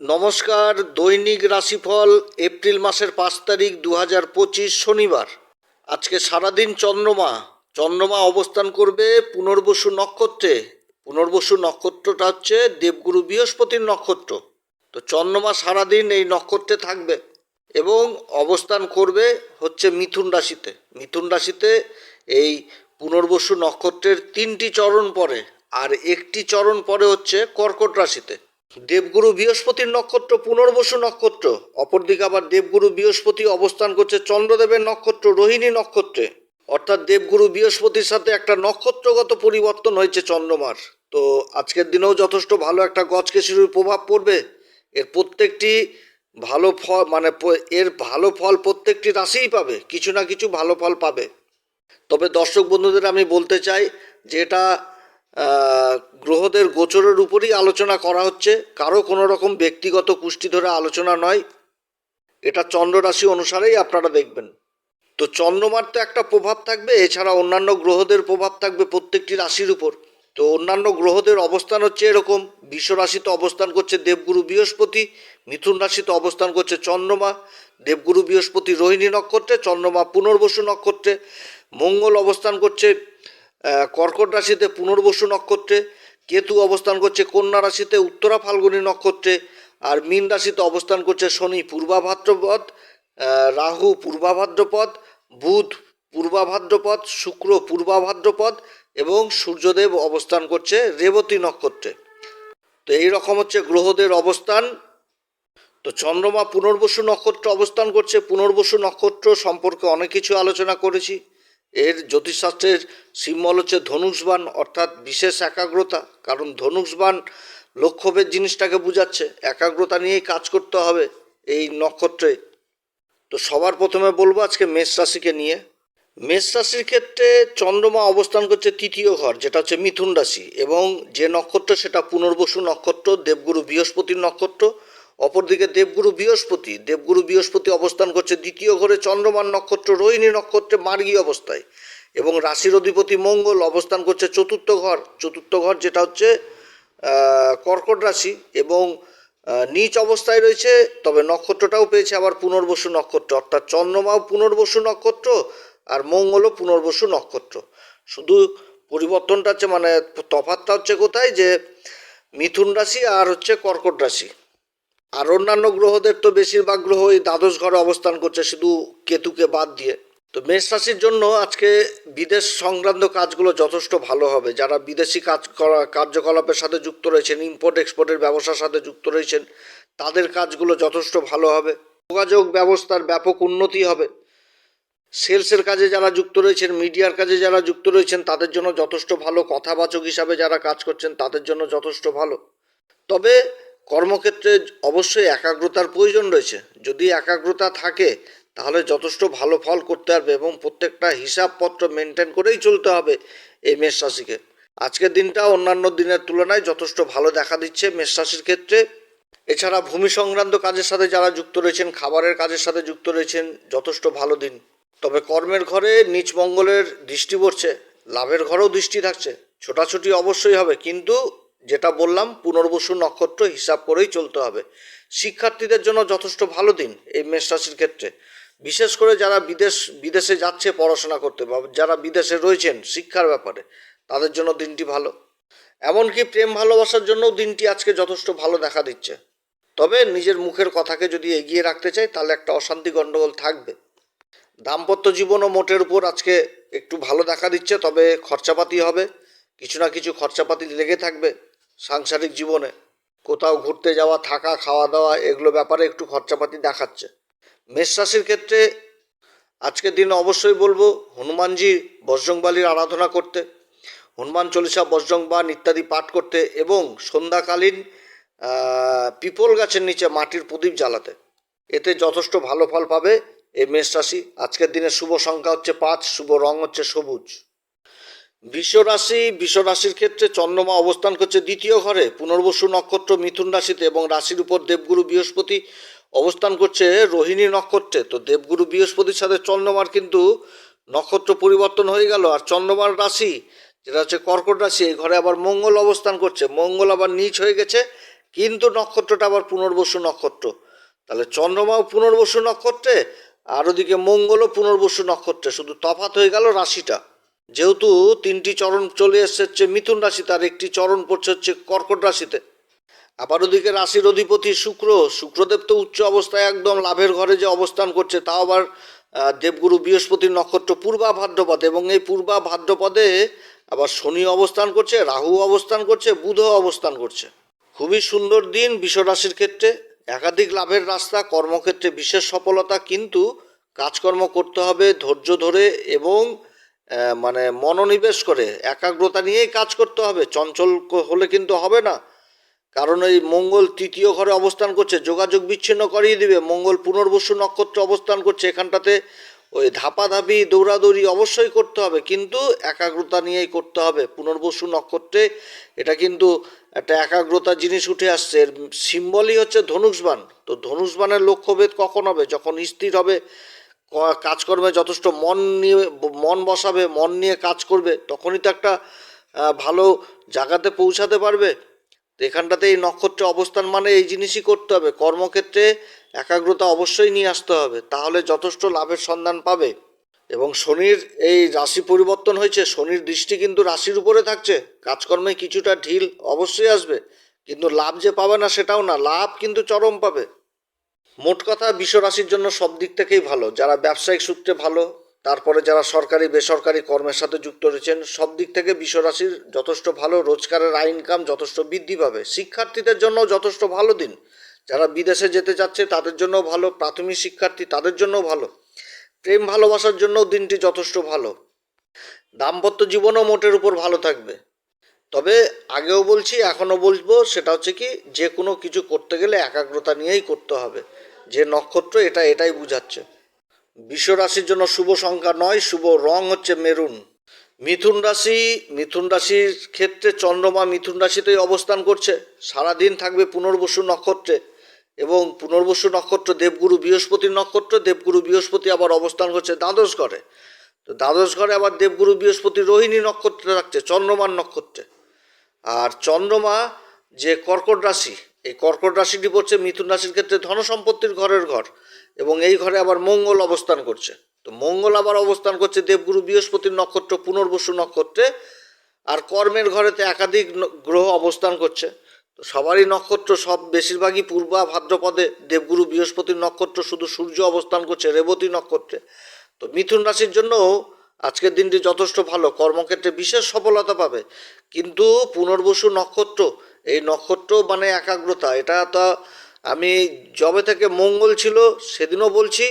নমস্কার, দৈনিক রাশিফল, এপ্রিল মাসের পাঁচ তারিখ দু হাজার পঁচিশ শনিবার। আজকে সারাদিন চন্দ্রমা। চন্দ্রমা অবস্থান করবে পুনর্বসু নক্ষত্রে। পুনর্বসু নক্ষত্রটা হচ্ছে দেবগুরু বৃহস্পতির নক্ষত্র। তো চন্দ্রমা সারাদিন এই নক্ষত্রে থাকবে এবং অবস্থান করবে হচ্ছে মিথুন রাশিতে। মিথুন রাশিতে এই পুনর্বসু নক্ষত্রের তিনটি চরণ পরে আর একটি চরণ পরে হচ্ছে কর্কট রাশিতে। দেবগুরু বৃহস্পতির নক্ষত্র, পুনর্বসু নক্ষত্র। অপরদিকে আবার দেবগুরু বৃহস্পতি অবস্থান করছে চন্দ্রদেবের নক্ষত্র, রোহিণী নক্ষত্রে। অর্থাৎ দেবগুরু বৃহস্পতির সাথে একটা নক্ষত্রগত পরিবর্তন হয়েছে চন্দ্রমার। তো আজকের দিনেও যথেষ্ট ভালো একটা গজকেশরীর প্রভাব পড়বে। এর প্রত্যেকটি ভালো ফল মানে এর ভালো ফল প্রত্যেকটি রাশিই পাবে, কিছু না কিছু ভালো ফল পাবে। তবে দর্শক বন্ধুদের আমি বলতে চাই যে এটা গ্রহদের গোচরের উপরই আলোচনা করা হচ্ছে। কারও কোনো রকম ব্যক্তিগত কুষ্টি ধরে আলোচনা নয়। এটা চন্দ্র রাশি অনুসারেই আপনারা দেখবেন। তো চন্দ্রমার তো একটা প্রভাব থাকবে, এছাড়া অন্যান্য গ্রহদের প্রভাব থাকবে প্রত্যেকটি রাশির উপর। তো অন্যান্য গ্রহদের অবস্থান হচ্ছে এরকম। বিশ্ব রাশিতে অবস্থান করছে দেবগুরু বৃহস্পতি, মিথুন রাশিতে অবস্থান করছে চন্দ্রমা। দেবগুরু বৃহস্পতি রোহিণী নক্ষত্রে, চন্দ্রমা পুনর্বসু নক্ষত্রে। মঙ্গল অবস্থান করছে কর্কট রাশিতে পুনর্বসু নক্ষত্রে, কেতু অবস্থান করছে কন্যা রাশিতে, উত্তরা ফাল্গুনী নক্ষত্রে, আর মীন রাশিতে অবস্থান করছে শনি পূর্বাভাদ্রপদ রাহু পূর্বাভাদ্রপদ, বুধ পূর্বাভাদ্রপদ, শুক্র পূর্বাভাদ্রপদ এবং সূর্যদেব অবস্থান করছে রেবতী নক্ষত্রে। তো এই রকম হচ্ছে গ্রহদের অবস্থান। তো চন্দ্রমা পুনর্বসু নক্ষত্র অবস্থান করছে। পুনর্বসু নক্ষত্র সম্পর্কে অনেক কিছু আলোচনা করেছি। এর জ্যোতিষশাস্ত্রের সিম্বল হচ্ছে ধনুষবান অর্থাৎ বিশেষ একাগ্রতা। কারণ ধনুষবান লক্ষ্যভেদ জিনিসটাকে বোঝাচ্ছে, একাগ্রতা নিয়েই কাজ করতে হবে এই নক্ষত্রে। তো সবার প্রথমে বলব আজকে মেষ রাশিকে নিয়ে। মেষ রাশির ক্ষেত্রে চন্দ্রমা অবস্থান করছে তৃতীয় ঘর, যেটা হচ্ছে মিথুন রাশি। এবং যে নক্ষত্র, সেটা পুনর্বসু নক্ষত্র, দেবগুরু বৃহস্পতির নক্ষত্র। অপরদিকে দেবগুরু বৃহস্পতি দেবগুরু বৃহস্পতি অবস্থান করছে দ্বিতীয় ঘরে চন্দ্রমান নক্ষত্র রোহিণী নক্ষত্রে মার্গী অবস্থায়। এবং রাশির অধিপতি মঙ্গল অবস্থান করছে চতুর্থ ঘর। চতুর্থ ঘর যেটা হচ্ছে কর্কট রাশি এবং নিচ অবস্থায় রয়েছে, তবে নক্ষত্রটাও পেয়েছে আবার পুনর্বসু নক্ষত্র। অর্থাৎ চন্দ্রমাও পুনর্বসু নক্ষত্র আর মঙ্গলও পুনর্বসু নক্ষত্র। শুধু পরিবর্তনটা হচ্ছে মানে তফাতটা হচ্ছে কোথায়? যে মিথুন রাশি আর হচ্ছে কর্কট রাশি। আর অন্যান্য গ্রহদের তো বেশিরভাগ গ্রহ এই দ্বাদশ ঘরে অবস্থান করছে, শুধু কেতুকে বাদ দিয়ে। তো মেষ রাশির জন্য আজকে বিদেশ সংক্রান্ত কাজগুলো যথেষ্ট ভালো হবে। যারা বিদেশি কাজ করা, কার্যকলাপের সাথে যুক্ত রয়েছেন ইম্পোর্ট এক্সপোর্টের ব্যবসার সাথে যুক্ত রয়েছেন, তাদের কাজগুলো যথেষ্ট ভালো হবে। যোগাযোগ ব্যবস্থার ব্যাপক উন্নতি হবে। সেলসের কাজে যারা যুক্ত রয়েছেন মিডিয়ার কাজে যারা যুক্ত রয়েছেন, তাদের জন্য যথেষ্ট ভালো কথাবাচক হিসাবে যারা কাজ করছেন, তাদের জন্য যথেষ্ট ভালো। তবে কর্মক্ষেত্রে অবশ্যই একাগ্রতার প্রয়োজন রয়েছে। যদি একাগ্রতা থাকে, তাহলে যথেষ্ট ভালো ফল করতে পারবে এবং প্রত্যেকটা হিসাবপত্র মেনটেন করেই চলতে হবে এই মেষ রাশিকে। আজকের দিনটা অন্যান্য দিনের তুলনায় যথেষ্ট ভালো দেখা দিচ্ছে মেষ রাশির ক্ষেত্রে। এছাড়া ভূমি সংক্রান্ত কাজের সাথে যারা যুক্ত রয়েছেন, খাবারের কাজের সাথে যুক্ত রয়েছেন, যথেষ্ট ভালো দিন। তবে কর্মের ঘরে নিচ মঙ্গলের দৃষ্টি পড়ছে, লাভের ঘরেও দৃষ্টি থাকছে। ছোটাছুটি অবশ্যই হবে, কিন্তু যেটা বললাম, পুনর্বসু নক্ষত্র হিসাব করেই চলতে হবে। শিক্ষার্থীদের জন্য যথেষ্ট ভালো দিন এই মেষ রাশির ক্ষেত্রে। বিশেষ করে যারা বিদেশ, বিদেশে যাচ্ছে পড়াশোনা করতে বা যারা বিদেশে রয়েছেন শিক্ষার ব্যাপারে, তাদের জন্য দিনটি ভালো। এমনকি প্রেম ভালোবাসার জন্যও দিনটি আজকে যথেষ্ট ভালো দেখা দিচ্ছে। তবে নিজের মুখের কথাকে যদি এগিয়ে রাখতে চাই, তাহলে একটা অশান্তি গণ্ডগোল থাকবে। দাম্পত্য জীবন ও মোটের উপর আজকে একটু ভালো দেখা দিচ্ছে, তবে খরচাপাতি হবে। কিছু না কিছু খরচাপাতি লেগে থাকবে। সাংসারিক জীবনে। কোথাও ঘুরতে যাওয়া, থাকা, খাওয়া দাওয়া, এগুলো ব্যাপারে একটু খরচাপাতি দেখাচ্ছে। মেষ রাশির ক্ষেত্রে আজকের দিনে অবশ্যই বলব, হনুমানজি বজরংবালির আরাধনা করতে, হনুমান চল্লিশা বজরংবান ইত্যাদি পাঠ করতে এবং সন্ধ্যাকালীন পিপল গাছের নিচে মাটির প্রদীপ জ্বালাতে। এতে যথেষ্ট ভালো ফল পাবে এই মেষ রাশি। আজকের দিনে শুভ সংখ্যা হচ্ছে পাঁচ, শুভ রং হচ্ছে সবুজ। বিশ্ব রাশি বিশ্ব রাশির ক্ষেত্রে চন্দ্রমা অবস্থান করছে দ্বিতীয় ঘরে। পুনর্বসু নক্ষত্র মিথুন রাশিতে এবং রাশির উপর দেবগুরু বৃহস্পতি অবস্থান করছে রোহিণী নক্ষত্রে। তো দেবগুরু বৃহস্পতির সাথে চন্দ্রমার কিন্তু নক্ষত্র পরিবর্তন হয়ে গেল। আর চন্দ্রমার রাশি, যেটা হচ্ছে কর্কট রাশি, এই ঘরে আবার মঙ্গল অবস্থান করছে। মঙ্গল আবার নিচ হয়ে গেছে, কিন্তু নক্ষত্রটা আবার পুনর্বসু নক্ষত্র। তাহলে চন্দ্রমাও পুনর্বসু নক্ষত্রে, আর ওদিকে মঙ্গলও পুনর্বসু নক্ষত্রে। শুধু তফাত হয়ে গেল রাশিটা। যেহেতু তিনটি চরণ চলে এসছে হচ্ছে মিথুন রাশি তার একটি চরণ পড়ছে হচ্ছে কর্কট রাশিতে। আবার ওদিকে রাশির অধিপতি শুক্র, শুক্রদেব তো উচ্চ অবস্থায় একদম লাভের ঘরে যে অবস্থান করছে, তাও আবার দেবগুরু বৃহস্পতির নক্ষত্র পূর্বা ভাদ্রপদে এবং এই পূর্বা ভাদ্রপদে আবার শনি অবস্থান করছে, রাহু অবস্থান করছে বুধ অবস্থান করছে। খুবই সুন্দর দিন বিশ্বরাশির ক্ষেত্রে। একাধিক লাভের রাস্তা, কর্মক্ষেত্রে বিশেষ সফলতা, কিন্তু কাজকর্ম করতে হবে ধৈর্য ধরে এবং মানে মনোনিবেশ করে, একাগ্রতা নিয়েই কাজ করতে হবে। চঞ্চল হলে কিন্তু হবে না। কারণ এই মঙ্গল তৃতীয় ঘরে অবস্থান করছে, যোগাযোগ বিচ্ছিন্ন করিয়ে দিবে। মঙ্গল পুনর্বসু নক্ষত্র অবস্থান করছে, এখানটাতে ওই ধাপাধাপি দৌড়াদৌড়ি অবশ্যই করতে হবে। কিন্তু একাগ্রতা নিয়েই করতে হবে। পুনর্বসু নক্ষত্রে এটা কিন্তু একটা একাগ্রতা জিনিস উঠে আসছে। এর সিম্বলই হচ্ছে ধনুষবান। তো ধনুষবানের লক্ষ্যভেদ কখন হবে? যখন স্থির হবে কাজকর্মে যথেষ্ট মন নিয়ে, মন বসাবে, মন নিয়ে কাজ করবে, তখনই তো একটা ভালো জায়গাতে পৌঁছাতে পারবে। তো এখানটাতে এই নক্ষত্রে অবস্থান মানে এই জিনিসই করতে হবে। কর্মক্ষেত্রে একাগ্রতা অবশ্যই নিয়ে আসতে হবে, তাহলে যথেষ্ট লাভের সন্ধান পাবে। এবং শনির এই রাশি পরিবর্তন হয়েছে, শনির দৃষ্টি কিন্তু রাশির উপরে থাকছে। কাজকর্মে কিছুটা ঢিল অবশ্যই আসবে, কিন্তু লাভ যে পাবে না সেটাও না, লাভ কিন্তু চরম পাবে। মোট কথা বিশ্ব রাশির জন্য সব দিক থেকেই ভালো। যারা ব্যবসায়িক সূত্রে ভালো, তারপরে যারা সরকারি, বেসরকারি কর্মের সাথে যুক্ত রয়েছেন, সব দিক থেকে বিশ্ব রাশির যথেষ্ট ভালো, রোজগারের আয় ইনকাম যথেষ্ট বৃদ্ধি পাবে। শিক্ষার্থীদের জন্য যথেষ্ট ভালো দিন। যারা বিদেশে যেতে চাচ্ছে, তাদের জন্য ভালো। প্রাথমিক শিক্ষার্থী, তাদের জন্য ভালো। প্রেম ভালোবাসার জন্য দিনটি যথেষ্ট ভালো। দাম্পত্য জীবনও মোটের উপর ভালো থাকবে। তবে আগেও বলছি, এখনও বলব, সেটা হচ্ছে কি, যে কোনো কিছু করতে গেলে একাগ্রতা নিয়েই করতে হবে। যে নক্ষত্র এটা, এটাই বুঝাচ্ছে। বিশ্ব রাশির জন্য শুভ সংখ্যা নয়, শুভ রং হচ্ছে মেরুন। মিথুন রাশি, মিথুন রাশির ক্ষেত্রে চন্দ্রমা মিথুন রাশিতেই অবস্থান করছে। সারা দিন থাকবে পুনর্বসু নক্ষত্রে এবং পুনর্বসু নক্ষত্র দেবগুরু বৃহস্পতির নক্ষত্র, দেবগুরু বৃহস্পতি আবার অবস্থান করছে দ্বাদশ ঘরে। তো দ্বাদশ ঘরে আবার দেবগুরু বৃহস্পতি রোহিণী নক্ষত্রে থাকছে, চন্দ্রমার নক্ষত্রে। আর চন্দ্রমা যে কর্কট রাশি এই কর্কট রাশিটি পড়ছে মিথুন রাশির ক্ষেত্রে ধন সম্পত্তির ঘরের ঘর এবং এই ঘরে আবার মঙ্গল অবস্থান করছে। তো মঙ্গল আবার অবস্থান করছে দেবগুরু বৃহস্পতির নক্ষত্র, পুনর্বসু নক্ষত্রে, আর কর্মের ঘরেতে একাধিক গ্রহ অবস্থান করছে। তো সবারই নক্ষত্র সব বেশিরভাগই পূর্বা ভাদ্রপদে দেবগুরু বৃহস্পতির নক্ষত্র শুধু সূর্য অবস্থান করছে, রেবতী নক্ষত্রে। তো মিথুন রাশির জন্য আজকের দিনটি যথেষ্ট ভালো, কর্মক্ষেত্রে বিশেষ সফলতা পাবে। কিন্তু পুনর্বসু নক্ষত্র এই নক্ষত্র মানে একাগ্রতা, এটা তো আমি জবে থেকে মঙ্গল ছিল সেদিনও বলছি,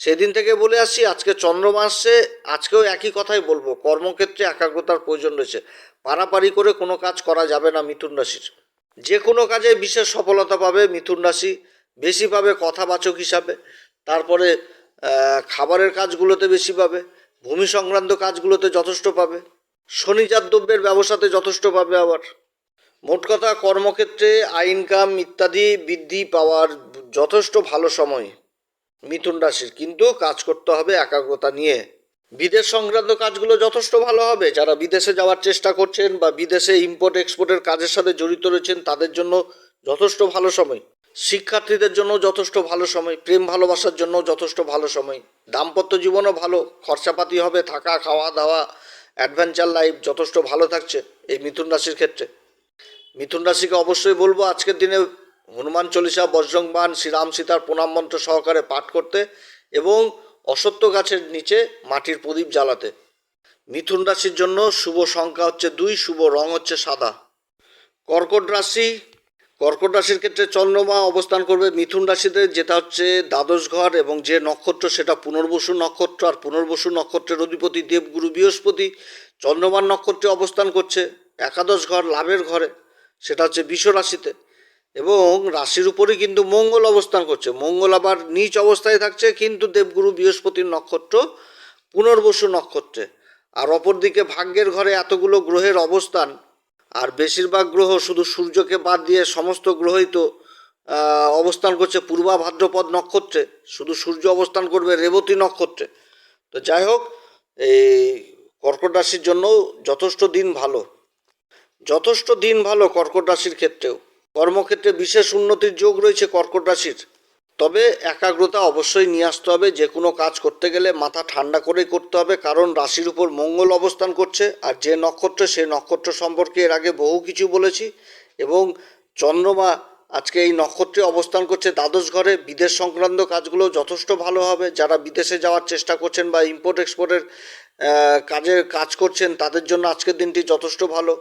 সেদিন থেকে বলে আসছি, আজকে চন্দ্রমা আসছে, আজকেও একই কথাই বলব, কর্মক্ষেত্রে একাগ্রতার প্রয়োজন রয়েছে, পারাপারি করে কোনো কাজ করা যাবে না মিথুন রাশির। যে কোনো কাজে বিশেষ সফলতা পাবে মিথুন রাশি, বেশি পাবে কথাবাচক হিসাবে, তারপরে খাবারের কাজগুলোতে বেশি পাবে, ভূমি সংক্রান্ত কাজগুলোতে যথেষ্ট পাবে, শনিজাত দ্রব্যের ব্যবসাতে যথেষ্ট পাবে আবার। মোট কথা, কর্মক্ষেত্রে আয় ইনকাম ইত্যাদি বৃদ্ধি পাওয়ার যথেষ্ট ভালো সময় মিথুন রাশির। কিন্তু কাজ করতে হবে একাগ্রতা নিয়ে। বিদেশ সংক্রান্ত কাজগুলো যথেষ্ট ভালো হবে। যারা বিদেশে যাওয়ার চেষ্টা করছেন বা বিদেশে ইম্পোর্ট এক্সপোর্টের কাজের সাথে জড়িত রয়েছেন, তাদের জন্য যথেষ্ট ভালো সময়। শিক্ষার্থীদের জন্য যথেষ্ট ভালো সময়। প্রেম ভালোবাসার জন্য যথেষ্ট ভালো সময়। দাম্পত্য জীবনও ভালো। খরচাপাতি হবে, থাকা খাওয়া দাওয়া অ্যাডভেঞ্চার লাইফ যথেষ্ট ভালো থাকছে এই মিথুন রাশির ক্ষেত্রে। মিথুন রাশিকে অবশ্যই বলব, আজকের দিনে হনুমান চল্লিশা বজ্রংবান শ্রীরাম সীতার প্রণাম মন্ত্র সহকারে পাঠ করতে এবং অসত্য গাছের নিচে মাটির প্রদীপ জ্বালাতে। মিথুন রাশির জন্য শুভ সংখ্যা হচ্ছে দুই, শুভ রং হচ্ছে সাদা। কর্কট রাশি, কর্কট রাশির ক্ষেত্রে চন্দ্রমা অবস্থান করবে মিথুন রাশিতে, যেটা হচ্ছে দ্বাদশ ঘর এবং যে নক্ষত্র, সেটা পুনর্বসু নক্ষত্র আর পুনর্বসু নক্ষত্রের অধিপতি দেবগুরু বৃহস্পতি চন্দ্রমার নক্ষত্রে অবস্থান করছে। একাদশ ঘর, লাভের ঘরে। সেটা হচ্ছে বিশ্ব রাশিতে। এবং রাশির উপরেই কিন্তু মঙ্গল অবস্থান করছে। মঙ্গল আবার নিচ অবস্থায় থাকছে, কিন্তু দেবগুরু বৃহস্পতির নক্ষত্র, পুনর্বসু নক্ষত্রে। আর অপরদিকে ভাগ্যের ঘরে এতগুলো গ্রহের অবস্থান, আর বেশিরভাগ গ্রহ শুধু সূর্যকে বাদ দিয়ে সমস্ত গ্রহই তো অবস্থান করছে পূর্বা ভাদ্রপদ নক্ষত্রে। শুধু সূর্য অবস্থান করবে রেবতী নক্ষত্রে। তো যাই হোক, এই কর্কট রাশির জন্য যথেষ্ট দিন ভালো। যথেষ্ট দিন ভালো কর্কট রাশির ক্ষেত্রেও। কর্মক্ষেত্রে বিশেষ উন্নতির যোগ রয়েছে কর্কট রাশির। তবে একাগ্রতা অবশ্যই নিয়ে আসতে হবে, যে কোনো কাজ করতে গেলে মাথা ঠান্ডা করেই করতে হবে, কারণ রাশির উপর মঙ্গল অবস্থান করছে, আর যে নক্ষত্র, সেই নক্ষত্র সম্পর্কে এর আগে বহু কিছু বলেছি, এবং চন্দ্রমা আজকে এই নক্ষত্রে অবস্থান করছে দ্বাদশ ঘরে। বিদেশ সংক্রান্ত কাজগুলো যথেষ্ট ভালো হবে। যারা বিদেশে যাওয়ার চেষ্টা করছেন বা ইম্পোর্ট এক্সপোর্টের কাজের কাজ করছেন, তাদের জন্য আজকের দিনটি যথেষ্ট ভালো।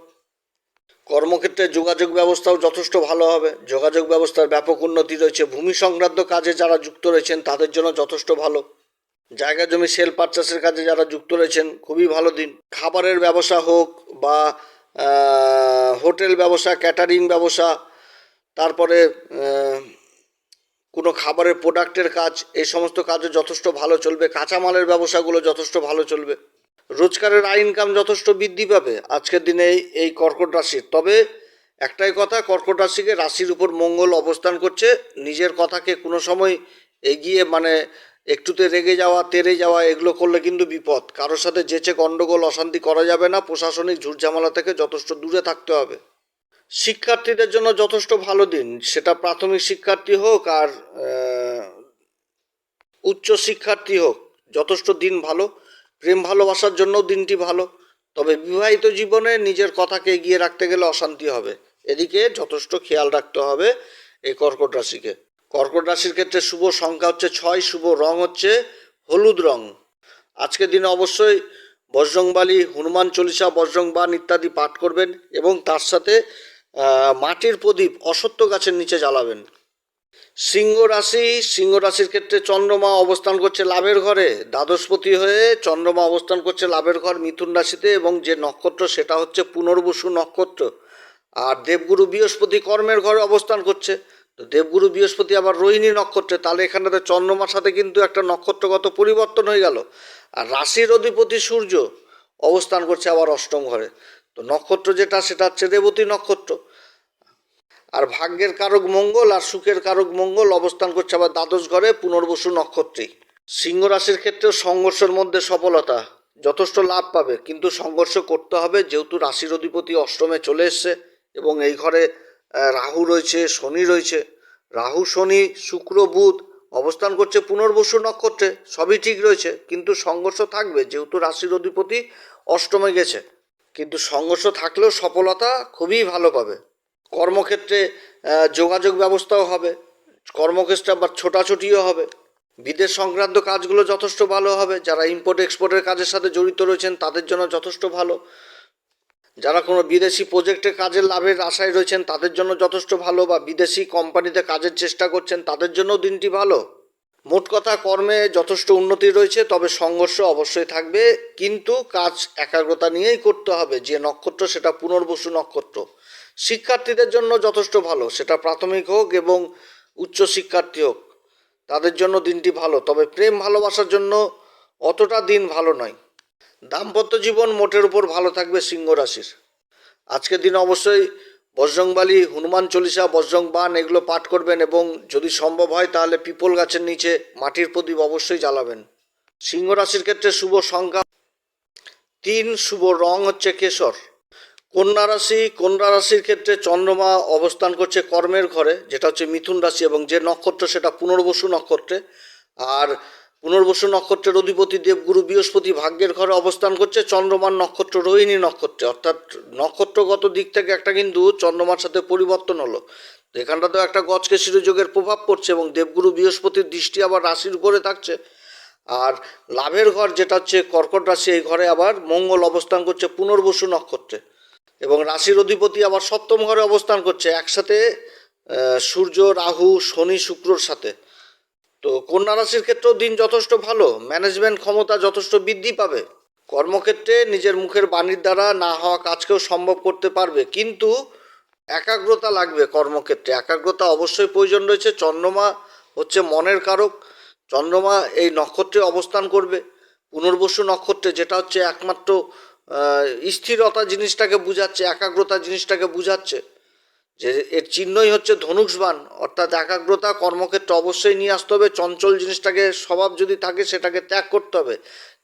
কর্মক্ষেত্রে যোগাযোগ ব্যবস্থাও যথেষ্ট ভালো হবে। যোগাযোগ ব্যবস্থার ব্যাপক উন্নতি রয়েছে। ভূমি সংক্রান্ত কাজে যারা যুক্ত রয়েছেন, তাদের জন্য যথেষ্ট ভালো। জায়গা জমি সেল পারচেসের কাজে যারা যুক্ত রয়েছেন, খুবই ভালো দিন। খাবারের ব্যবসা হোক বা হোটেল ব্যবসা, ক্যাটারিং ব্যবসা, তারপরে কোনো খাবারের প্রোডাক্টের কাজ এই সমস্ত কাজে যথেষ্ট ভালো চলবে। কাঁচামালের ব্যবসাগুলো যথেষ্ট ভালো চলবে। রোজগারের আয় ইনকাম যথেষ্ট বৃদ্ধি পাবে আজকের দিনে এই- কর্কট রাশির তবে একটাই কথা, কর্কট রাশিকে রাশির উপর মঙ্গল অবস্থান করছে। নিজের কথাকে কোনো সময় এগিয়ে মানে একটুতে রেগে যাওয়া, তেরে যাওয়া, এগুলো করলে কিন্তু বিপদ। কারোর সাথে যেচে গণ্ডগোল অশান্তি করা যাবে না। প্রশাসনিক ঝুটঝামেলা থেকে যথেষ্ট দূরে থাকতে হবে। শিক্ষার্থীদের জন্য যথেষ্ট ভালো দিন। সেটা প্রাথমিক শিক্ষার্থী হোক আর উচ্চ শিক্ষার্থী হোক, যথেষ্ট দিন ভালো। প্রেম ভালোবাসার জন্য দিনটি ভালো, তবে বিবাহিত জীবনে নিজের কথাকে এগিয়ে রাখতে গেলে অশান্তি হবে। এদিকে যথেষ্ট খেয়াল রাখতে হবে এই কর্কট রাশিকে। কর্কট রাশির ক্ষেত্রে শুভ সংখ্যা হচ্ছে ছয়, শুভ রং হচ্ছে হলুদ রং। আজকের দিনে অবশ্যই বজরংবালি হনুমান চল্লিশা বজরংবান ইত্যাদি পাঠ করবেন এবং তার সাথে মাটির প্রদীপ অসত্য গাছের নিচে জ্বালাবেন। সিংহ রাশি, সিংহ রাশির ক্ষেত্রে চন্দ্রমা অবস্থান করছে লাভের ঘরে। দ্বাদশপতি হয়ে চন্দ্রমা অবস্থান করছে লাভের ঘর মিথুন রাশিতে এবং যে নক্ষত্র সেটা হচ্ছে পুনর্বসু নক্ষত্র। আর দেবগুরু বৃহস্পতি কর্মের ঘরে অবস্থান করছে। তো দেবগুরু বৃহস্পতি আবার রোহিণী নক্ষত্রে, তাহলে এখানটাতে চন্দ্রমার সাথে কিন্তু একটা নক্ষত্রগত পরিবর্তন হয়ে গেল। আর রাশির অধিপতি সূর্য অবস্থান করছে আবার অষ্টম ঘরে। তো নক্ষত্র যেটা, সেটা হচ্ছে রেবতী নক্ষত্র। আর ভাগ্যের কারক মঙ্গল আর সুখের কারক মঙ্গল অবস্থান করছে আবার দ্বাদশ ঘরে পুনর্বসু নক্ষত্রেই। সিংহ রাশির ক্ষেত্রেও সংঘর্ষের মধ্যে সফলতা, যথেষ্ট লাভ পাবে। কিন্তু সংঘর্ষ করতে হবে, যেহেতু রাশির অধিপতি অষ্টমে চলে এসছে এবং এই ঘরে রাহু রয়েছে, শনি রয়েছে। রাহু, শনি, শুক্র, বুধ অবস্থান করছে পুনর্বসু নক্ষত্রে, সবই ঠিক রয়েছে। কিন্তু সংঘর্ষ থাকবে, যেহেতু রাশির অধিপতি অষ্টমে গেছে। কিন্তু সংঘর্ষ থাকলেও সফলতা খুবই ভালো পাবে। কর্মক্ষেত্রে যোগাযোগ ব্যবস্থাও হবে, কর্মক্ষেত্রে আবার ছোটাছুটিও হবে। বিদেশ সংক্রান্ত কাজগুলো যথেষ্ট ভালো হবে, যারা ইম্পোর্ট এক্সপোর্টের কাজের সাথে জড়িত রয়েছেন, তাদের জন্য যথেষ্ট ভালো। যারা কোনো বিদেশি প্রজেক্টে কাজের লাভের আশায় রয়েছেন, তাদের জন্য যথেষ্ট ভালো, বা বিদেশি কোম্পানিতে কাজের চেষ্টা করছেন, তাদের জন্য দিনটি ভালো। মোট কথা, কর্মে যথেষ্ট উন্নতি রয়েছে, তবে সংঘর্ষ অবশ্যই থাকবে, কিন্তু কাজ একাগ্রতা নিয়েই করতে হবে, যে নক্ষত্র সেটা পুনর্বসু নক্ষত্র। শিক্ষার্থীদের জন্য যথেষ্ট ভালো, সেটা প্রাথমিক হোক এবং উচ্চ শিক্ষার্থী হোক, তাদের জন্য দিনটি ভালো। তবে প্রেম ভালোবাসার জন্য অতটা দিন ভালো নয়। দাম্পত্য জীবন মোটের উপর ভালো থাকবে সিংহ রাশির। আজকের দিন অবশ্যই বজরংবালি, হনুমান চল্লিশা, বজরং বান এগুলো পাঠ করবেন এবং যদি সম্ভব হয় তাহলে পিপল গাছের নিচে মাটির প্রদীপ অবশ্যই জ্বালাবেন। সিংহ রাশির ক্ষেত্রে শুভ সংখ্যা। তিন, শুভ রং হচ্ছে কেশর। কন্যা রাশি, কন্যা রাশির ক্ষেত্রে চন্দ্রমা অবস্থান করছে কর্মের ঘরে, যেটা হচ্ছে মিথুন রাশি এবং যে নক্ষত্র সেটা পুনর্বসু নক্ষত্রে। আর পুনর্বসু নক্ষত্রের অধিপতি দেবগুরু বৃহস্পতি ভাগ্যের ঘরে অবস্থান করছে চন্দ্রমার নক্ষত্র, রোহিণী নক্ষত্রে। অর্থাৎ নক্ষত্রগত দিক থেকে একটা কিন্তু চন্দ্রমার সাথে পরিবর্তন হলো। তো এখানটাতেও একটা গজকেশরী যোগের প্রভাব পড়ছে এবং দেবগুরু বৃহস্পতির দৃষ্টি আবার রাশির উপরে থাকছে। আর লাভের ঘর যেটা হচ্ছে কর্কট রাশি, এই ঘরে আবার মঙ্গল অবস্থান করছে পুনর্বসু নক্ষত্রে। এবং রাশির অধিপতি আবার সপ্তম ঘরে অবস্থান করছে একসাথে সূর্য, রাহু, শনি, শুক্রর সাথে। তো কন্যা রাশির ক্ষেত্রেও দিন যথেষ্ট ভালো ম্যানেজমেন্ট ক্ষমতা যথেষ্ট বৃদ্ধি পাবে। কর্মক্ষেত্রে নিজের মুখের বাণীর দ্বারা না হওয়া কাজকেও সম্ভব করতে পারবে, কিন্তু একাগ্রতা লাগবে কর্মক্ষেত্রে। একাগ্রতা অবশ্যই প্রয়োজন রয়েছে। চন্দ্রমা হচ্ছে মনের কারক। চন্দ্রমা এই নক্ষত্রে অবস্থান করবে। পুনর্বসু নক্ষত্রে, যেটা হচ্ছে একমাত্র স্থিরতা জিনিসটাকে বুঝাচ্ছে, একাগ্রতা জিনিসটাকে বুঝাচ্ছে, যে এর চিহ্নই হচ্ছে ধনুষবান অর্থাৎ একাগ্রতা কর্মক্ষেত্রে অবশ্যই নিয়ে আসতে হবে, চঞ্চল জিনিসটাকে স্বভাব যদি থাকে সেটাকে ত্যাগ করতে হবে।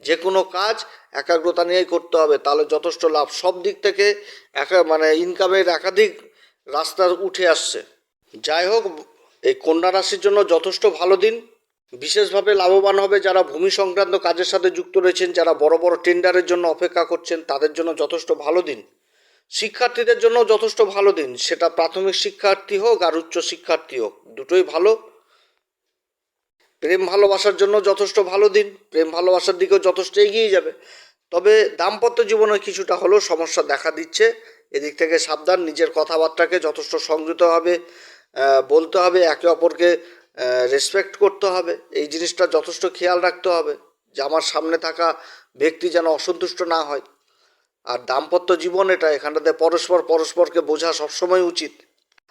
যে কোনো কাজ একাগ্রতা নিয়েই করতে হবে, তাহলে যথেষ্ট লাভ। সব দিক থেকে একা মানে ইনকামের একাধিক রাস্তা উঠে আসছে। যাই হোক, এই কন্যা রাশির জন্য যথেষ্ট ভালো দিন। বিশেষভাবে লাভবান হবে যারা ভূমি সংক্রান্ত কাজের সাথে যুক্ত রয়েছেন যারা বড় বড় টেন্ডারের জন্য অপেক্ষা করছেন তাদের জন্য যথেষ্ট ভালো দিন। শিক্ষার্থীদের জন্য যথেষ্ট ভালো দিন। সেটা প্রাথমিক শিক্ষার্থী হোক আর উচ্চ শিক্ষার্থী হোক দুটোই ভালো। প্রেম ভালোবাসার জন্য যথেষ্ট ভালো দিন। প্রেম ভালোবাসার দিকেও যথেষ্ট এগিয়ে যাবে। তবে দাম্পত্য জীবনে কিছুটা হলেও সমস্যা দেখা দিচ্ছে। এদিক থেকে সাবধান নিজের কথাবার্তাকে যথেষ্ট সংযতভাবে আহ, বলতে হবে। একে অপরকে রেসপেক্ট করতে হবে। এই জিনিসটা যথেষ্ট খেয়াল রাখতে হবে যে আমার সামনে থাকা ব্যক্তি যেন অসন্তুষ্ট না হয়। আর দাম্পত্য জীবন এটা, এখানটাতে পরস্পর পরস্পরকে বোঝা সবসময় উচিত।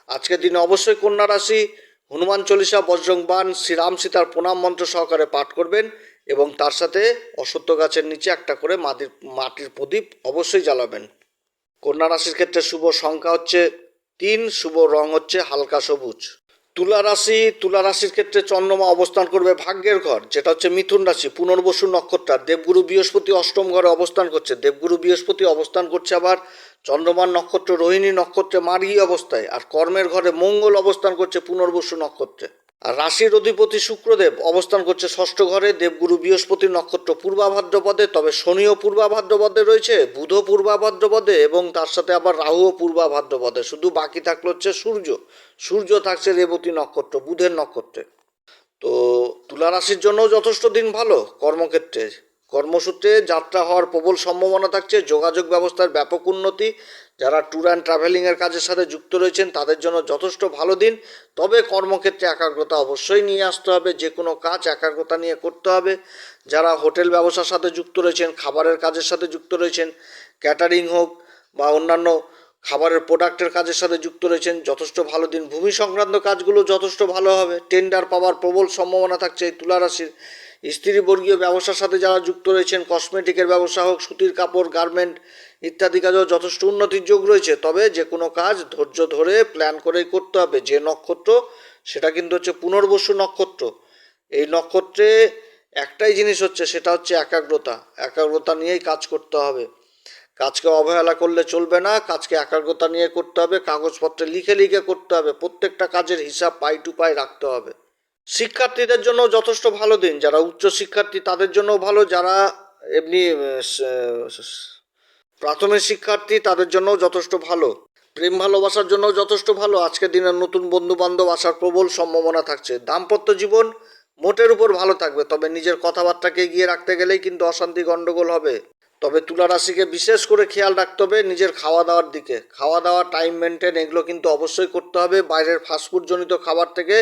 আজকের দিনে অবশ্যই কন্যা রাশি, হনুমান চল্লিশা বজ্রংবান শ্রীরাম সীতার প্রণাম মন্ত্র সহকারে পাঠ করবেন এবং তার সাথে অসত্য গাছের নিচে একটা করে মাটির মাটির প্রদীপ অবশ্যই জ্বালাবেন। কন্যা রাশির ক্ষেত্রে শুভ সংখ্যা হচ্ছে তিন, শুভ রং হচ্ছে হালকা সবুজ। তুলা রাশি, তুলা রাশির ক্ষেত্রে চন্দ্রমা অবস্থান করবে ভাগ্যের ঘর, যেটা হচ্ছে মিথুন রাশি, পুনর্বসু নক্ষত্রার দেবগুরু বৃহস্পতি অষ্টম ঘরে অবস্থান করছে। দেবগুরু বৃহস্পতি অবস্থান করছে আবার চন্দ্রমার নক্ষত্র রোহিণী নক্ষত্রে মার্গী অবস্থায়। আর কর্মের ঘরে মঙ্গল অবস্থান করছে পুনর্বসু নক্ষত্রে। রাশির অধিপতি শুক্রদেব অবস্থান করছে ষষ্ঠ ঘরে। দেবগুরু বৃহস্পতি নক্ষত্র পূর্বাভাদ্রপদে তবে শনিও পূর্বাভাদ্রপদে রয়েছে, বুধ পূর্বাভাদ্রপদে এবং তার সাথে আবার রাহুও পূর্বাভাদ্রপদে শুধু বাকি থাকল হচ্ছে সূর্য। সূর্য থাকছে রেবতী নক্ষত্র, বুধের নক্ষত্রে। তো তুলা রাশির জন্যও যথেষ্ট দিন ভালো কর্মক্ষেত্রে। কর্মসূত্রে যাত্রা হওয়ার প্রবল সম্ভাবনা থাকছে। যোগাযোগ ব্যবস্থার ব্যাপক উন্নতি, যারা ট্যুর অ্যান্ড ট্রাভেলিংয়ের কাজের সাথে যুক্ত রয়েছেন, তাদের জন্য যথেষ্ট ভালো দিন। তবে কর্মক্ষেত্রে একাগ্রতা অবশ্যই নিয়ে আসতে হবে, যে কোনো কাজ একাগ্রতা নিয়ে করতে হবে। যারা হোটেল ব্যবসার সাথে যুক্ত রয়েছেন, খাবারের কাজের সাথে যুক্ত রয়েছেন, ক্যাটারিং হোক বা অন্যান্য খাবারের প্রোডাক্টের কাজের সাথে যুক্ত রয়েছেন, যথেষ্ট ভালো দিন। ভূমি সংক্রান্ত কাজগুলো যথেষ্ট ভালো হবে। টেন্ডার পাওয়ার প্রবল সম্ভাবনা থাকছে এই তুলা রাশির স্ত্রীবর্গীয় ব্যবসার সাথে যারা যুক্ত রয়েছেন কসমেটিকের ব্যবসা হোক, সুতির কাপড় গার্মেন্ট ইত্যাদি কাজেও যথেষ্ট উন্নতির যোগ রয়েছে। তবে যে কোনো কাজ ধৈর্য ধরে প্ল্যান করেই করতে হবে। যে নক্ষত্র, সেটা কিন্তু হচ্ছে পুনর্বসু নক্ষত্র। এই নক্ষত্রে একটাই জিনিস হচ্ছে, সেটা হচ্ছে একাগ্রতা। একাগ্রতা নিয়েই কাজ করতে হবে। কাজকে অবহেলা করলে চলবে না, কাজকে একাগ্রতা নিয়ে করতে হবে, কাগজপত্রে লিখে লিখে করতে হবে, প্রত্যেকটা কাজের হিসাব পাই টু পাই রাখতে হবে। শিক্ষার্থীদের জন্য যথেষ্ট ভালো দিন, যারা উচ্চ শিক্ষার্থী তাদের জন্য ভালো, যারা এমনি প্রাথমিক শিক্ষার্থী তাদের জন্য যথেষ্ট ভালো। প্রেম ভালোবাসার জন্য যথেষ্ট ভালো। আজকের দিনের নতুন বন্ধু বান্ধব আসার প্রবল সম্ভাবনা থাকছে। দাম্পত্য জীবন মোটের উপর ভালো থাকবে, তবে নিজের কথাবার্তাকে এগিয়ে রাখতে গেলেই কিন্তু অশান্তি গণ্ডগোল হবে। তবে তুলা রাশিকে বিশেষ করে খেয়াল রাখতে হবে নিজের খাওয়া দাওয়ার দিকে। খাওয়া দাওয়া টাইম মেনটেন এগুলো কিন্তু অবশ্যই করতে হবে। বাইরের ফাস্টফুড জনিত খাবার থেকে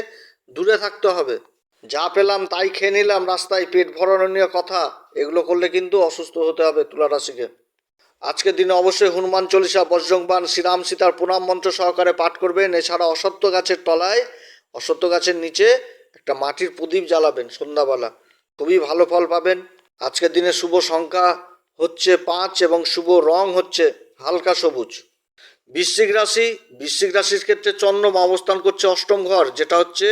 দূরে থাকতে হবে। যা পেলাম তাই খেয়ে নিলাম, রাস্তায় পেট ভরানো নিয়ে কথা। এগুলো করলে কিন্তু অসুস্থ হতে হবে তুলা রাশিকে আজকের দিনে অবশ্যই হনুমান চল্লিশা বজ্রংবান শ্রীরাম সীতার প্রণাম মন্ত্র সহকারে পাঠ করবেন। এছাড়া অসত্য গাছের তলায় অসত্য গাছের নিচে একটা মাটির প্রদীপ জ্বালাবেন সন্ধ্যাবেলা। খুবই ভালো ফল পাবেন। আজকের দিনে শুভ সংখ্যা হচ্ছে পাঁচ এবং শুভ রং হচ্ছে হালকা সবুজ। বৃশ্চিক রাশি, বৃশ্চিক রাশির ক্ষেত্রে চন্দ্রমা অবস্থান করছে অষ্টম ঘর, যেটা হচ্ছে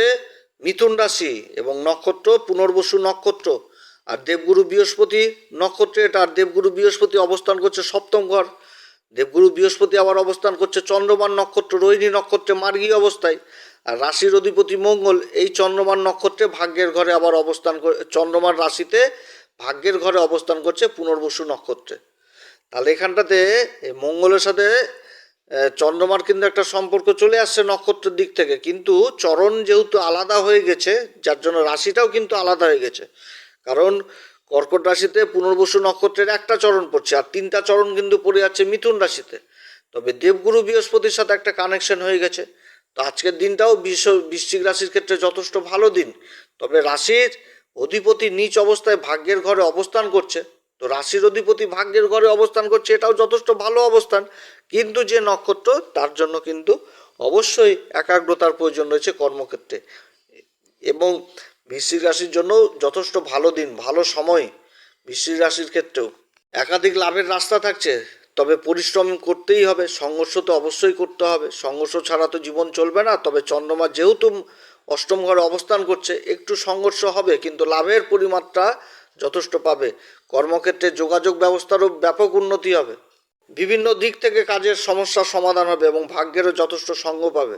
মিথুন রাশি এবং নক্ষত্র, পুনর্বসু নক্ষত্র। আর দেবগুরু বৃহস্পতি নক্ষত্রে, এটা আর দেবগুরু বৃহস্পতি অবস্থান করছে সপ্তম ঘর। দেবগুরু বৃহস্পতি আবার অবস্থান করছে চন্দ্রমান নক্ষত্র, রোহিণী নক্ষত্রে মার্গী অবস্থায়। আর রাশির অধিপতি মঙ্গল, এই চন্দ্রমান নক্ষত্রে ভাগ্যের ঘরে আবার অবস্থান করে চন্দ্রমান রাশিতে ভাগ্যের ঘরে অবস্থান করছে পুনর্বসু নক্ষত্রে। তাহলে এখানটাতে মঙ্গলের সাথে চন্দ্রমার কিন্তু একটা সম্পর্ক চলে আসছে নক্ষত্রের দিক থেকে। কিন্তু চরণ যেহেতু আলাদা হয়ে গেছে, যার জন্য রাশিটাও কিন্তু আলাদা হয়ে গেছে। কারণ কর্কট রাশিতে পুনর্বসু নক্ষত্রের একটা চরণ পড়ছে, আর তিনটা চরণ কিন্তু পড়ে যাচ্ছে মিথুন রাশিতে। তবে দেবগুরু বৃহস্পতির সাথে একটা কানেকশন হয়ে গেছে। তো আজকের দিনটাও বিশ্ব, বৃশ্চিক রাশির ক্ষেত্রে যথেষ্ট ভালো দিন। তবে রাশির অধিপতি নিচ অবস্থায় ভাগ্যের ঘরে অবস্থান করছে। তো রাশির অধিপতি ভাগ্যের ঘরে অবস্থান করছে, এটাও যথেষ্ট ভালো অবস্থান। কিন্তু যে নক্ষত্র, তার জন্য কিন্তু অবশ্যই একাগ্রতার প্রয়োজন রয়েছে কর্মক্ষেত্রে। এবং বৃশ্চিক রাশির জন্য যথেষ্ট ভালো দিন, ভালো সময় বৃশ্চিক রাশির ক্ষেত্রেও। একাধিক লাভের রাস্তা থাকছে, তবে পরিশ্রম করতেই হবে, সংঘর্ষ তো অবশ্যই করতে হবে। সংঘর্ষ ছাড়া তো জীবন চলবে না, তবে চন্দ্রমা যেহেতু অষ্টম ঘরে অবস্থান করছে, একটু সংঘর্ষ হবে, কিন্তু লাভের পরিমাত্রা যথেষ্ট পাবে। কর্মক্ষেত্রে যোগাযোগ ব্যবস্থারও ব্যাপক উন্নতি হবে। বিভিন্ন দিক থেকে কাজের সমস্যার সমাধান হবে এবং ভাগ্যেরও যথেষ্ট সঙ্গ পাবে।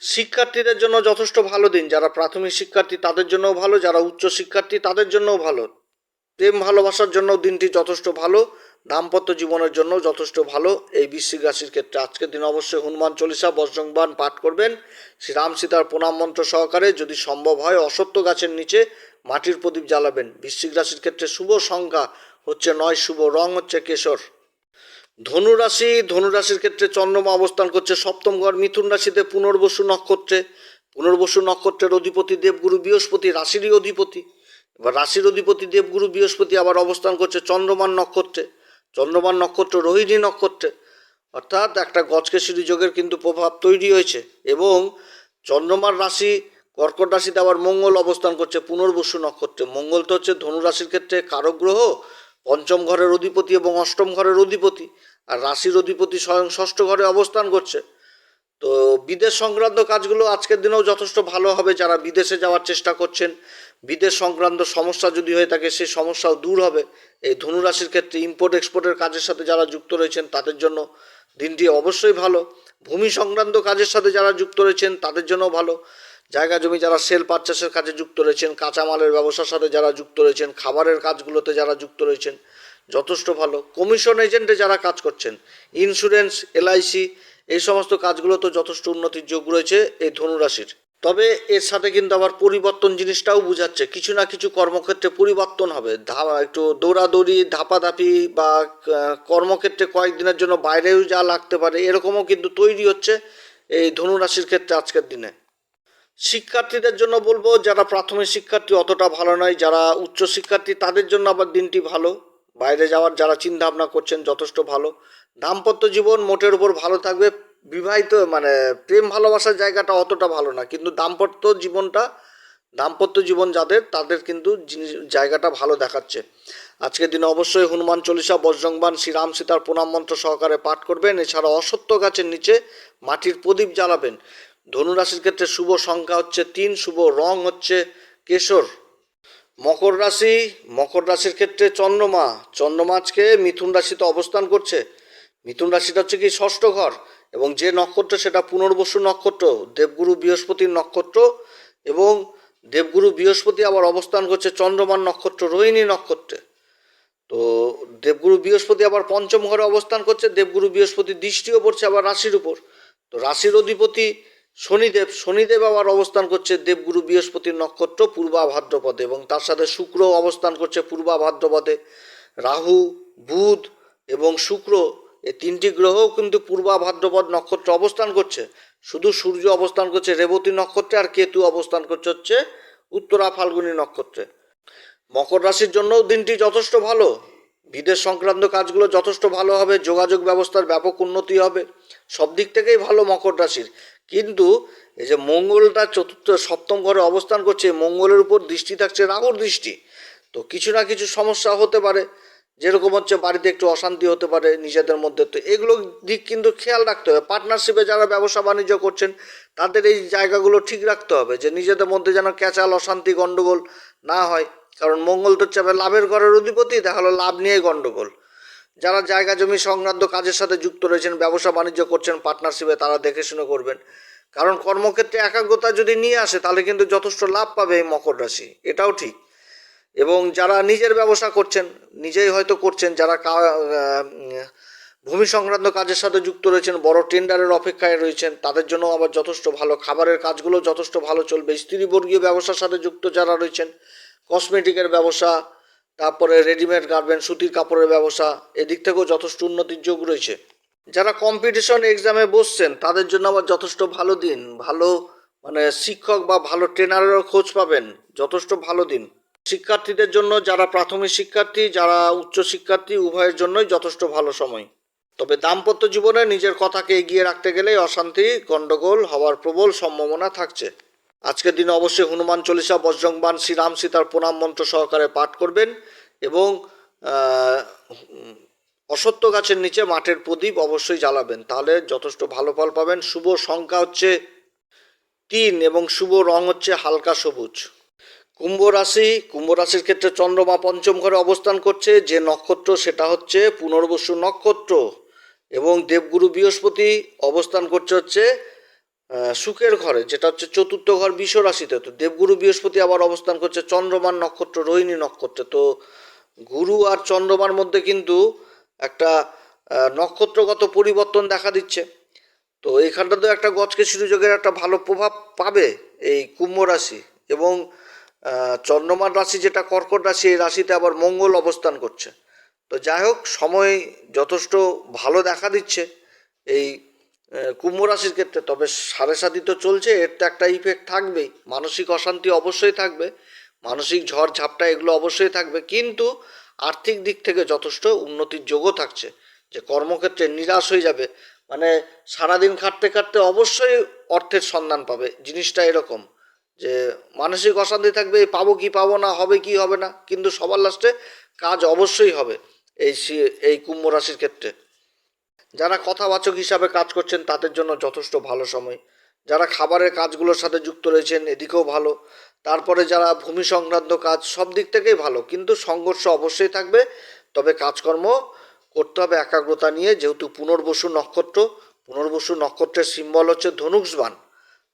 শিক্ষার্থীদের জন্য যথেষ্ট ভালো দিন। যারা প্রাথমিক শিক্ষার্থী, তাদের জন্যও ভালো। যারা উচ্চ শিক্ষার্থী, তাদের জন্যও ভালো। প্রেম ভালোবাসার জন্য দিনটি যথেষ্ট ভালো। দাম্পত্য জীবনের জন্য যথেষ্ট ভালো। এই বৃশ্চিক রাশির ক্ষেত্রে আজকের দিন অবশ্যই হনুমান চল্লিশা বজ্রংবান পাঠ করবেন। শ্রী রাম সীতার প্রণাম মন্ত্র সহকারে যদি সম্ভব হয় অসত্য গাছের নিচে মাটির প্রদীপ জ্বালাবেন। বৃশ্চিক রাশির ক্ষেত্রে শুভ সংখ্যা হচ্ছে নয়, শুভ রং হচ্ছে কেশর। ধনুরাশি ধনুরাশির ক্ষেত্রে চন্দ্রমা অবস্থান করছে সপ্তম ঘর। মিথুন রাশিতে পুনর্বসু নক্ষত্রে, পুনর্বসু নক্ষত্রের অধিপতি দেবগুরু, বৃহস্পতি রাশিরই অধিপতি। এবার রাশির অধিপতি দেবগুরু, বৃহস্পতি আবার অবস্থান করছে চন্দ্রমান নক্ষত্রে। চন্দ্রমান নক্ষত্র, রোহিণী নক্ষত্রে। অর্থাৎ একটা গজকেশরী যোগের কিন্তু প্রভাব তৈরি হয়েছে এবং চন্দ্রমার রাশি কর্কট রাশিতে আবার মঙ্গল অবস্থান করছে পুনর্বসু নক্ষত্রে। মঙ্গল তো হচ্ছে ধনু রাশির ক্ষেত্রে কারক গ্রহ, পঞ্চম ঘরের অধিপতি এবং অষ্টম ঘরের অধিপতি, আর রাশির অধিপতি স্বয়ং ষষ্ঠ ঘরে অবস্থান করছে। তো বিদেশ সংক্রান্ত কাজগুলো আজকের দিনেও যথেষ্ট ভালো হবে। যারা বিদেশে যাওয়ার চেষ্টা করছেন, বিদেশ সংক্রান্ত সমস্যা যদি হয়ে থাকে, সেই সমস্যাও দূর হবে। এই ধনুরাশির ক্ষেত্রে ইম্পোর্ট এক্সপোর্টের কাজের সাথে যারা যুক্ত রয়েছেন, তাদের জন্য দিনটি অবশ্যই ভালো। ভূমি সংক্রান্ত কাজের সাথে যারা যুক্ত রয়েছেন, তাদের জন্য ভালো। জায়গা জমি যারা সেল পারচেসের কাজে যুক্ত রয়েছেন, কাঁচামালের ব্যবসার সাথে যারা যুক্ত রয়েছেন, খাবারের কাজগুলোতে যারা যুক্ত রয়েছেন, যথেষ্ট ভালো। কমিশন এজেন্টে যারা কাজ করছেন ইন্স্যুরেন্স এলআইসি এই সমস্ত কাজগুলো তো যথেষ্ট উন্নতির যোগ রয়েছে এই ধনুরাশির। তবে এর সাথে কিন্তু আবার পরিবর্তন জিনিসটাও বুঝাচ্ছে। কিছু না কিছু কর্মক্ষেত্রে পরিবর্তন হবে। একটু দৌড়াদৌড়ি, ধাপাধাপি বা কর্মক্ষেত্রে কয়েকদিনের জন্য বাইরেও যা লাগতে পারে, এরকমও কিন্তু তৈরি হচ্ছে এই ধনুরাশির ক্ষেত্রে আজকের দিনে। শিক্ষার্থীদের জন্য বলব, যারা প্রাথমিক শিক্ষার্থী অতটা ভালো নয়, যারা উচ্চ শিক্ষার্থী, তাদের জন্য আবার দিনটি ভালো। বাইরে যাওয়ার যারা চিন্তা ভাবনা করছেন, যথেষ্ট ভালো। দাম্পত্য জীবন মোটের উপর ভালো থাকবে। বিবাহিত মানে প্রেম ভালোবাসার জায়গাটা অতটা ভালো না, কিন্তু দাম্পত্য জীবনটা, দাম্পত্য জীবন যাদের, তাদের কিন্তু জায়গাটা ভালো দেখাচ্ছে। আজকের দিনে অবশ্যই হনুমান চল্লিশা বজ্রংবান শ্রীরাম সীতার প্রণাম মন্ত্র সহকারে পাঠ করবেন। এছাড়া অসত্য গাছের নিচে মাটির প্রদীপ জ্বালাবেন। ধনুরাশির ক্ষেত্রে শুভ সংখ্যা হচ্ছে তিন, শুভ রং হচ্ছে কেশর। মকর রাশি, মকর রাশির ক্ষেত্রে চন্দ্রমা। চন্দ্রমা আজকে মিথুন রাশিতে অবস্থান করছে। মিথুন রাশিটা হচ্ছে কি ষষ্ঠ ঘর এবং যে নক্ষত্র সেটা পুনর্বসু নক্ষত্র, দেবগুরু বৃহস্পতির নক্ষত্র এবং দেবগুরু বৃহস্পতি আবার অবস্থান করছে চন্দ্রমান নক্ষত্র, রোহিণী নক্ষত্রে। তো দেবগুরু বৃহস্পতি আবার পঞ্চম ঘরে অবস্থান করছে, দেবগুরু বৃহস্পতি দৃষ্টিও পড়ছে আবার রাশির উপর। তো রাশির অধিপতি শনিদেব শনিদেব আবার অবস্থান করছে দেবগুরু বৃহস্পতির নক্ষত্র পূর্বা ভাদ্রপদে এবং তার সাথে শুক্র অবস্থান করছে পূর্বা ভাদ্রপদে। রাহু, বুধ এবং শুক্র এই তিনটি গ্রহও কিন্তু পূর্বা ভাদ্রপদ নক্ষত্রে অবস্থান করছে। শুধু সূর্য অবস্থান করছে রেবতী নক্ষত্রে আর কেতু অবস্থান করছে হচ্ছে উত্তরা ফাল্গুনী নক্ষত্রে। মকর রাশির জন্যও দিনটি যথেষ্ট ভালো। বিদেশ সংক্রান্ত কাজগুলো যথেষ্ট ভালো হবে, যোগাযোগ ব্যবস্থার ব্যাপক উন্নতি হবে, সব দিক থেকেই ভালো মকর রাশির। কিন্তু এই যে মঙ্গলটা চতুর্থ, সপ্তম ঘরে অবস্থান করছে মঙ্গলের উপর দৃষ্টি থাকছে রাহুর দৃষ্টি। তো কিছু না কিছু সমস্যা হতে পারে, যেরকম হচ্ছে বাড়িতে একটু অশান্তি হতে পারে, নিজেদের মধ্যে তো এগুলো দিক কিন্তু খেয়াল রাখতে হবে। পার্টনারশিপে যারা ব্যবসা বাণিজ্য করছেন, তাদের এই জায়গাগুলো ঠিক রাখতে হবে, যে নিজেদের মধ্যে যেন ক্যাচাল অশান্তি গণ্ডগোল না হয়। কারণ মঙ্গল তো হচ্ছে লাভের ঘরের অধিপতি দেখা হলো লাভ নিয়েই গণ্ডগোল যারা জায়গা জমি সংক্রান্ত কাজের সাথে যুক্ত রয়েছেন, ব্যবসা বাণিজ্য করছেন পার্টনারশিপে তারা দেখে শুনে করবেন। কারণ কর্মক্ষেত্রে একাগ্রতা যদি নিয়ে আসে, তাহলে কিন্তু যথেষ্ট লাভ পাবে এই মকর রাশি। এটাও ঠিক। এবং যারা নিজের ব্যবসা করছেন, নিজেই হয়তো করছেন, যারা ভূমি সংক্রান্ত কাজের সাথে যুক্ত রয়েছেন, বড় টেন্ডারের অপেক্ষায় রয়েছেন, তাদের জন্য আবার যথেষ্ট ভালো, খাবারের কাজগুলো যথেষ্ট ভালো চলবে। স্ত্রীবর্গীয় ব্যবসার সাথে যুক্ত যারা রয়েছেন কসমেটিকের ব্যবসা, তারপরে রেডিমেড গার্মেন্ট সুতির কাপড়ের ব্যবসা, এদিক থেকেও যথেষ্ট উন্নতির যোগ রয়েছে। যারা কম্পিটিশন এক্সামে বসছেন, তাদের জন্য আবার যথেষ্ট ভালো দিন। ভালো মানে শিক্ষক বা ভালো ট্রেনারেরও খোঁজ পাবেন। যথেষ্ট ভালো দিন। শিক্ষার্থীদের জন্য যারা প্রাথমিক শিক্ষার্থী, যারা উচ্চ শিক্ষার্থী, উভয়ের জন্যই যথেষ্ট ভালো সময়। তবে দাম্পত্য জীবনে নিজের কথাকে এগিয়ে রাখতে গেলে অশান্তি গণ্ডগোল হওয়ার প্রবল সম্ভাবনা থাকছে। আজকের দিনে অবশ্যই হনুমান চল্লিশা বজ্রংবান শ্রীরাম সীতার প্রণাম মন্ত্র সহকারে পাঠ করবেন এবং অসত্য গাছের নিচে মাঠের প্রদীপ অবশ্যই জ্বালাবেন। তাহলে যথেষ্ট ভালো ফল পাবেন। শুভ সংখ্যা হচ্ছে তিন এবং শুভ রং হচ্ছে হালকা সবুজ। কুম্ভ রাশি, কুম্ভ রাশির ক্ষেত্রে চন্দ্রমা পঞ্চম ঘরে অবস্থান করছে। যে নক্ষত্র, সেটা হচ্ছে পুনর্বসু নক্ষত্র এবং দেবগুরু বৃহস্পতি অবস্থান করছে হচ্ছে সুখের ঘরে যেটা হচ্ছে চতুর্থ ঘর বিষ রাশিতে তো দেবগুরু বৃহস্পতি আবার অবস্থান করছে চন্দ্রমান নক্ষত্র রোহিণী নক্ষত্রে। তো গুরু আর চন্দ্রমার মধ্যে কিন্তু একটা নক্ষত্রগত পরিবর্তন দেখা দিচ্ছে। তো এইখানটাতে একটা গজকেশরী যোগের একটা ভালো প্রভাব পাবে এই কুম্ভ রাশি এবং আহ, চন্দ্রমার রাশি যেটা কর্কট রাশি এই রাশিতে আবার মঙ্গল অবস্থান করছে। তো যাই হোক সময় যথেষ্ট ভালো দেখা দিচ্ছে এই কুম্ভ রাশির ক্ষেত্রে, তবে সাড়ে সাতি তো চলছে, এর তো একটা ইফেক্ট থাকবেই। মানসিক অশান্তি অবশ্যই থাকবে, মানসিক ঝড় ঝাপটা এগুলো অবশ্যই থাকবে, কিন্তু আর্থিক দিক থেকে যথেষ্ট উন্নতির যোগও থাকছে, যে কর্মক্ষেত্রে নিরাশ হয়ে যাবে। মানে সারাদিন খাটতে খাটতে অবশ্যই অর্থের সন্ধান পাবে, জিনিসটা এরকম, যে মানসিক অশান্তি থাকবে পাবো কি পাবো না, হবে কি হবে না, কিন্তু সবার লাস্টে কাজ অবশ্যই হবে, এই এই কুম্ভ রাশির ক্ষেত্রে। যারা কথাবাচক হিসাবে কাজ করছেন, তাদের জন্য যথেষ্ট ভালো সময়। যারা খাবারের কাজগুলোর সাথে যুক্ত রয়েছেন, এদিকেও ভালো। তারপরে যারা ভূমি সংক্রান্ত কাজ, সব দিক থেকেই ভালো। কিন্তু সংঘর্ষ অবশ্যই থাকবে। তবে কাজকর্ম করতে হবে একাগ্রতা নিয়ে। যেহেতু পুনর্বসু নক্ষত্র, পুনর্বসু নক্ষত্রের সিম্বল হচ্ছে ধনুষবান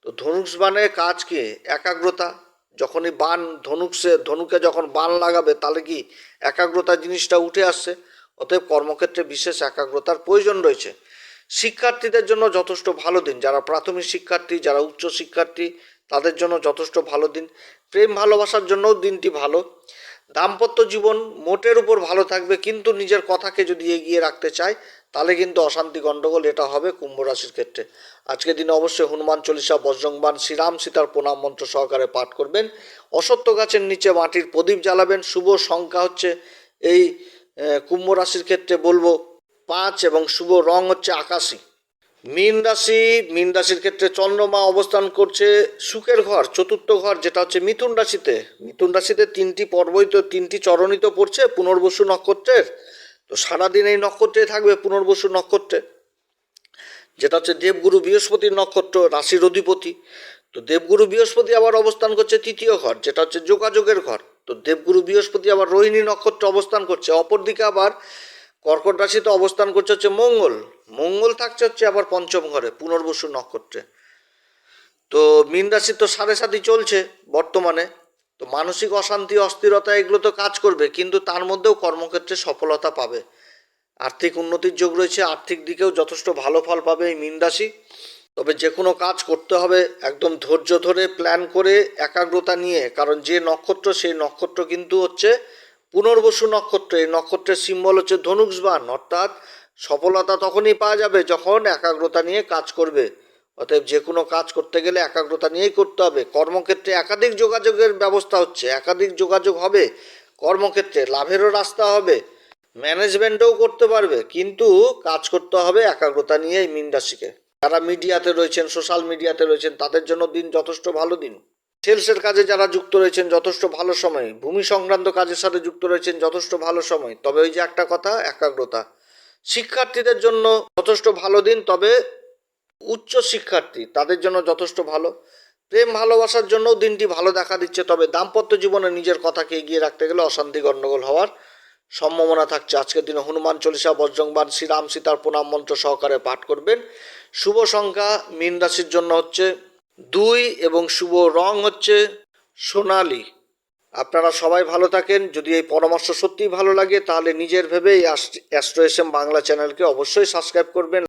তো ধনুষবানে কাজ কি? একাগ্রতা। যখনই বান ধনুকসে, ধনুকে যখন বান লাগাবে, তাহলে কি একাগ্রতা জিনিসটা উঠে আসছে? অতএব কর্মক্ষেত্রে বিশেষ একাগ্রতার প্রয়োজন রয়েছে। শিক্ষার্থীদের জন্য যথেষ্ট ভালো দিন, যারা প্রাথমিক শিক্ষার্থী, যারা উচ্চ শিক্ষার্থী, তাদের জন্য যথেষ্ট ভালো দিন। প্রেম ভালোবাসার জন্যও দিনটি ভালো। দাম্পত্য জীবন মোটের উপর ভালো থাকবে, কিন্তু নিজের কথাকে যদি এগিয়ে রাখতে চায়, তাহলে কিন্তু অশান্তি গণ্ডগোল এটা হবে কুম্ভ রাশির ক্ষেত্রে। আজকের দিনে অবশ্যই হনুমান চল্লিশা বজ্রংবান শ্রীরাম সীতার প্রণাম মন্ত্র সহকারে পাঠ করবেন। অসত্য গাছের নিচে মাটির প্রদীপ জ্বালাবেন। শুভ সংখ্যা হচ্ছে এই কুম্ভ রাশির ক্ষেত্রে বলব পাঁচ এবং শুভ রং হচ্ছে আকাশী। মীন রাশি, মীন রাশির ক্ষেত্রে চন্দ্রমা অবস্থান করছে সুখের ঘর, চতুর্থ ঘর, যেটা হচ্ছে মিথুন রাশিতে। মিথুন রাশিতে তিনটি পর্বই তো তিনটি চরণই তো পড়ছে পুনর্বসু নক্ষত্রের। তো সারাদিন এই নক্ষত্রে থাকবে পুনর্বসু নক্ষত্রে। যেটা হচ্ছে দেবগুরু বৃহস্পতির নক্ষত্র, রাশির অধিপতি। তো দেবগুরু বৃহস্পতি আবার অবস্থান করছে তৃতীয় ঘর, যেটা হচ্ছে যোগাযোগের ঘর। তো দেবগুরু বৃহস্পতি আবার রোহিণী নক্ষত্রে অবস্থান করছে, অপরদিকে আবার কর্কট রাশিতে অবস্থান করছে হচ্ছে মঙ্গল। মঙ্গল থাকছে হচ্ছে আবার পঞ্চম ঘরে, পুনর্বসু নক্ষত্রে। তো মীন রাশি তো সাড়ে সাতই চলছে বর্তমানে, তো মানসিক অশান্তি, অস্থিরতা এগুলো তো কাজ করবে, কিন্তু তার মধ্যেও কর্মক্ষেত্রে সফলতা পাবে। আর্থিক উন্নতির যোগ রয়েছে, আর্থিক দিকেও যথেষ্ট ভালো ফল পাবে এই মীন রাশি। তবে যে কোনো কাজ করতে হবে। একদম ধৈর্য ধরে প্ল্যান করে একাগ্রতা নিয়ে। কারণ যে নক্ষত্র, সেই নক্ষত্র কিন্তু হচ্ছে পুনর্বসু নক্ষত্র। এই নক্ষত্রের সিম্বল হচ্ছে ধনুষবান অর্থাৎ সফলতা তখনই পাওয়া যাবে যখন একাগ্রতা নিয়ে কাজ করবে। অতএব যে কোনো কাজ করতে গেলে একাগ্রতা নিয়েই করতে হবে। কর্মক্ষেত্রে একাধিক যোগাযোগের ব্যবস্থা হচ্ছে। একাধিক যোগাযোগ হবে কর্মক্ষেত্রে। লাভেরও রাস্তা হবে। ম্যানেজমেন্টও করতে পারবে। কিন্তু কাজ করতে হবে একাগ্রতা নিয়ে এই মীন রাশিকে। যারা মিডিয়াতে রয়েছেন, সোশ্যাল মিডিয়াতে রয়েছেন, তাদের জন্য দিন যথেষ্ট ভালো দিন। সেলসের কাজে যারা যুক্ত রয়েছেন, যথেষ্ট ভালো সময়। ভূমি সংক্রান্ত কাজের সাথে যুক্ত রয়েছেন, যথেষ্ট ভালো সময়। তবে ওই যে একটা কথা, একাগ্রতা। শিক্ষার্থীদের জন্য যথেষ্ট ভালো দিন, তবে উচ্চ শিক্ষার্থী, তাদের জন্য যথেষ্ট ভালো। প্রেম, ভালোবাসার জন্যও দিনটি ভালো দেখা দিচ্ছে, তবে দাম্পত্য জীবনে নিজের কথাকে এগিয়ে রাখতে গেলে অশান্তি গণ্ডগোল হওয়ার সম্ভাবনা থাকছে। আজকের দিনে হনুমান চল্লিশা বজ্রংবান শ্রীরাম সীতার প্রণাম মন্ত্র সহকারে পাঠ করবেন। শুভ সংখ্যা মীন রাশির জন্য হচ্ছে দুই এবং শুভ রং হচ্ছে সোনালি। আপনারা সবাই ভালো থাকেন। যদি এই পরামর্শ সত্যিই ভালো লাগে, তাহলে নিজের ভেবে এই অ্যাস্ট্রো এস এম বাংলা চ্যানেলকে অবশ্যই সাবস্ক্রাইব করবেন।